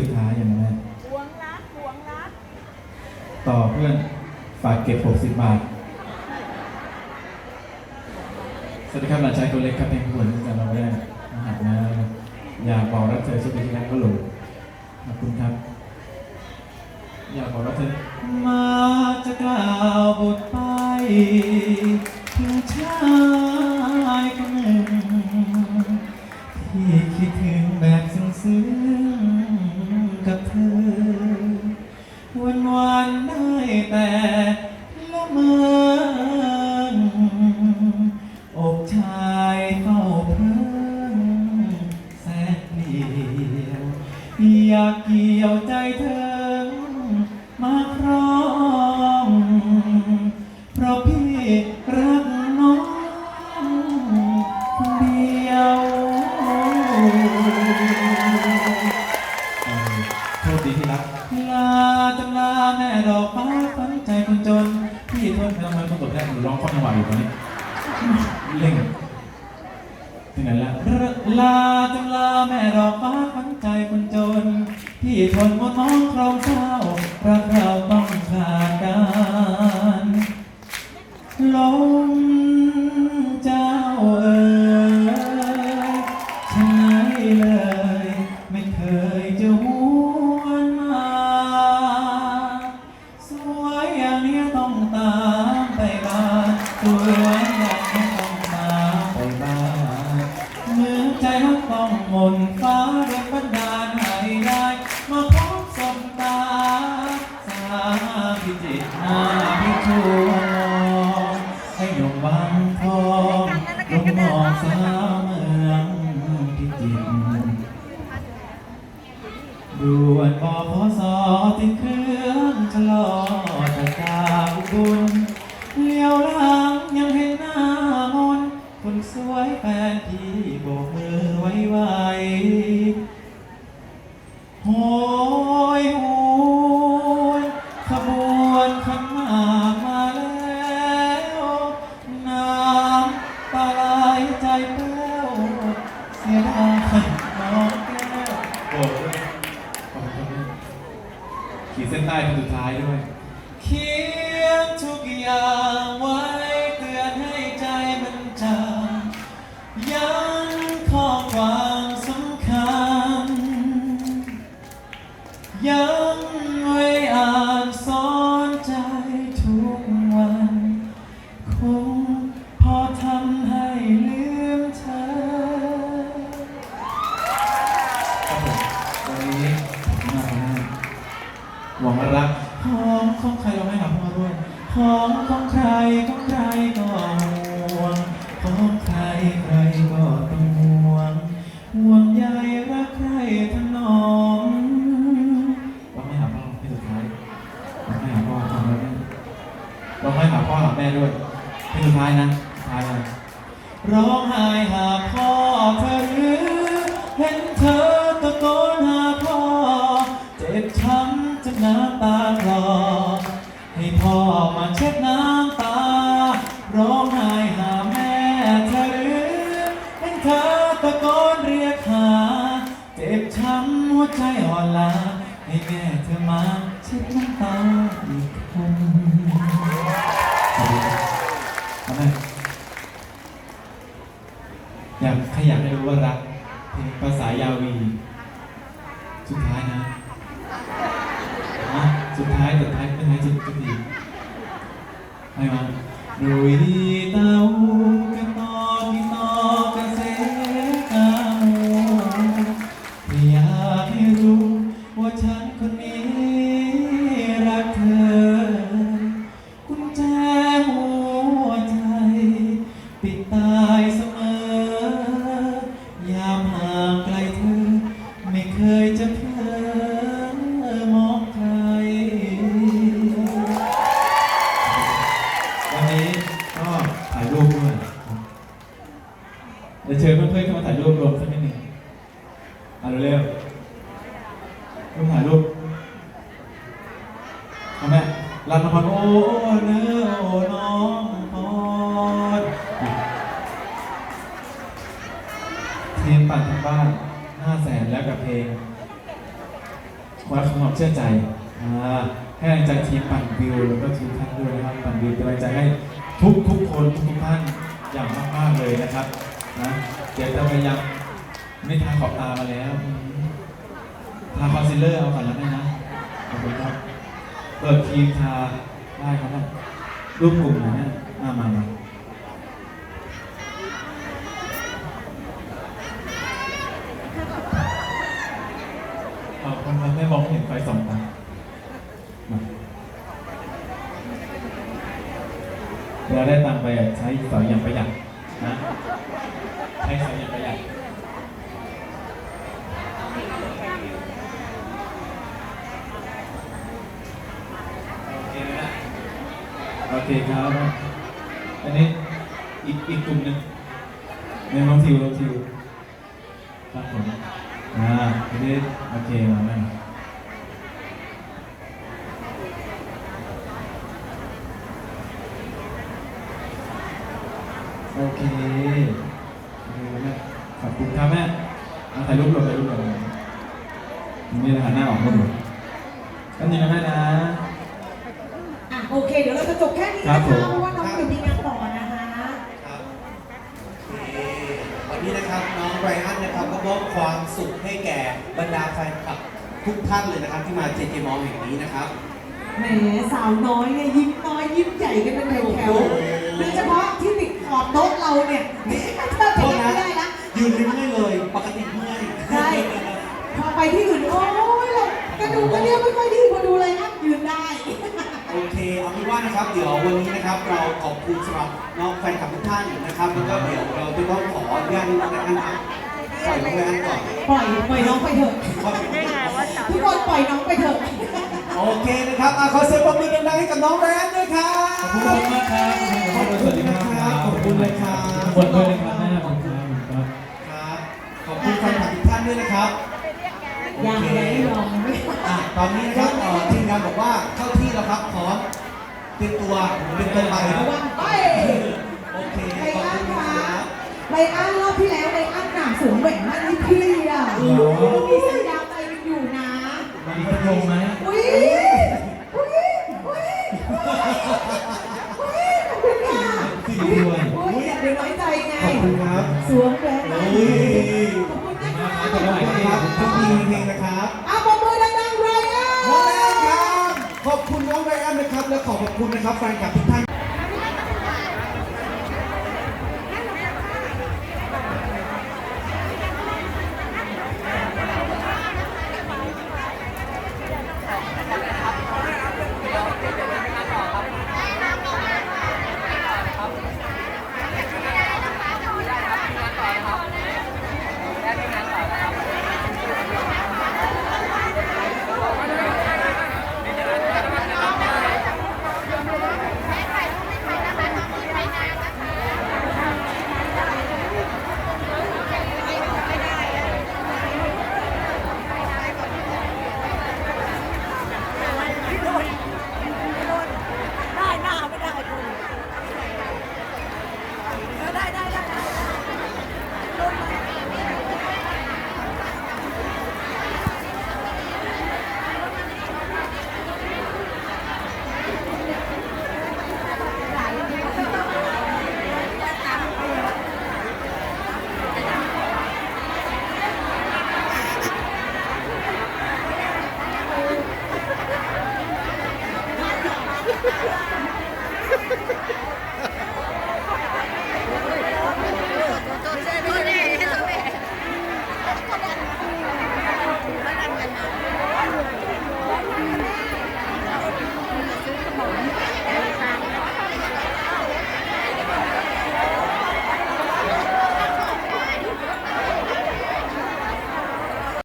สุดท้ายอย่างนั้นหวงรักหวงรักต่อเพื่อนฝากเก็บ 60 บาท สวัสดีครับหลานชายตัวเล็กครับเพลงควรที่จะเราได้อาหารนะอยากบอกรักเธอช่วยไปที่นั่นก็หลงขอบคุณครับ อยากบอกรักเธอ ใจคนจน ที่ทนมาน้องครองเศร้า คนสวยแฟนพี่โบกมือไว้ไวโหยหวนขบวนขันหมากมาแล้วน้ำตาไหลใจแป้วเสียดายน้องแก้วโบขอบคุณครับขีดเส้นใต้เป็นสุดท้ายด้วยขี ยังไว้อ่านสอนใจทุกวัน คงพอทำให้ลืมเธอครับผมวันนี้มาทำให้หวังรักของของใครเราให้หาพ่อด้วยของของใครของใครก็ ที่สุดท้ายนะสุดท้ายเลยร้องไห้หาพ่อเธอหรือเห็นเธอตะโกนหาพ่อ เจ็บช้ำจนน้ำตาคลอให้พ่อมาเช็ดน้ำตา ร้องไห้หาแม่เธอหรือเห็นเธอตะโกนเรียกหา เจ็บช้ำหัวใจอ่อนล้าให้แม่เธอมาเช็ดน้ำตาอีกคน รู้ว่ารักเพลงภาษายาวี สุดท้ายนะนะสุดท้ายสุดท้ายเป็นไงจุดจุดดีให้มา เดี๋ยวเชิญเพื่อนๆเข้ามาถ่ายรูปรวมสักนิดหนึ่งเอาเร็วๆรูปถ่ายรูปเอาแม่รันมาพรโอ้เนื้อโอ้น้องพรเทีมปั่นทางบ้านห้าแสนแล้วกับเพลงวัดความเชื่อใจอ่าให้กำลังใจทีมปั่นวิวแล้วก็ทีมท่านด้วยนะครับปั่นวิวเป็นกำลังใจให้ทุกทุกคนทุกทุกท่านอย่างมากๆเลยนะครับ นะเดี๋ยวจะพยายามไม่ทาขอบตามาแล้วทาคอนซีลเลอร์เอาก่อนแล้วกันนะขอบคุณครับเปิดทีมทาได้ครับรูปกลุ่มนะมามามาขอบคุณครับไม่มองเห็นไฟสองตามาเวลาได้ตังไปใช้สอยอย่างประหยัด นะใช้สอยอย่างประหยัดโอเคไหมนะโอเคครับอันนี้อีกอีกกลุ่มหนึ่งในน้องทิวน้องทิวครับผมอ่าอันนี้โอเคมาแล้วโอเค ขอบคุณครับแม่เอาถ่ายรูปลงถ่ายรูปลงนี่นะหันหน้าออกรูปกันนี้นะแม่นะ อะโอเค เดี๋ยวเราจะจบแค่นี้ครันะบผคะมเพราะว่าน้องอยู่มีงานต่อนะคะครับโอเควันนี้นะครับน้องไรอันนะครับก็มอบความสุขให้แก่บรรดาแฟนคลับทุกท่านเลยนะครับ ที่มาเจเจมอลแห่งนี้นะครับ แหมสาวน้อยเนี่ยยิ้มน้อยยิ้มใหญ่กันเป็นแถโอ้วโหๆโดยเฉพาะที่ติดข อบโต๊ะเราเนี่ยเธอโทจะษยิ้มนะไม่ได้นะยืนไม่ได้เลย ปกติเมื่อยใช่พอไปที่อื่นโอ้ยเรากระดูกกระเดี่ยวไม่ค่อยดีพอดูเลยนะยืนได้โอเคเอาเป็นว่านะครับเดี๋ยววันนี้นะครับเราขอบคุณสำหรับน้องแฟนคลับทุกท่านนะครับแล้วก็เดี๋ยวเราจะต้องขออนุญาตน้องไรอันนะปล่อยน้องไรอันก่อนปล่อยปล่อยน้องไปเถอะปล่อยน้องไปก่อนทุกคนปล่อยน้องไปเถอะโอเคนะครับอะขอเสียงปรบมือดังๆให้กับน้องไรอันด้วยครับขอบคุณมากครับขอบ คุณสวัสดีครับขอบคุณเลยครับทุกคนด้วยนะครับแม่ขอบคุณครับครับขอบคุณแฟนคลับทุกท่านด้วยนะครับยังโอเคยังไม่ยอมอะตอนนี้นะครับเอ่อทีมงานบอกว่าเข้าที่แล้วครับพร้อมเตรียมตัวเตรียมตัวไประวังไปโอเคไลขอบอ้าคุนณคะรับ ไลอ้านรอบที่แล้วไลอ้านหนาสวมแหวนมั่นให้พี่อะโอ้โหมีสัญญาใจกันอยู่นะ มีพัดลมไหมอุ้ยอุ้ยอุ้ยอุ้ยขอบคุณค่ะ ขึ้นด้วย อุ้ยอย่าไปน้อยใจไง ขอบคุณครับสวมแหวนมั่นโอ้ยขอบคุณนะคะขอบคุณครับทุกทีเพลงนะครับ เอาปรบมือดังๆเลยอะ น้องไรอันครับ ขอบคุณน้องไรอันนะครับ และขอบคุณนะครับแฟนคลับทุกท่าน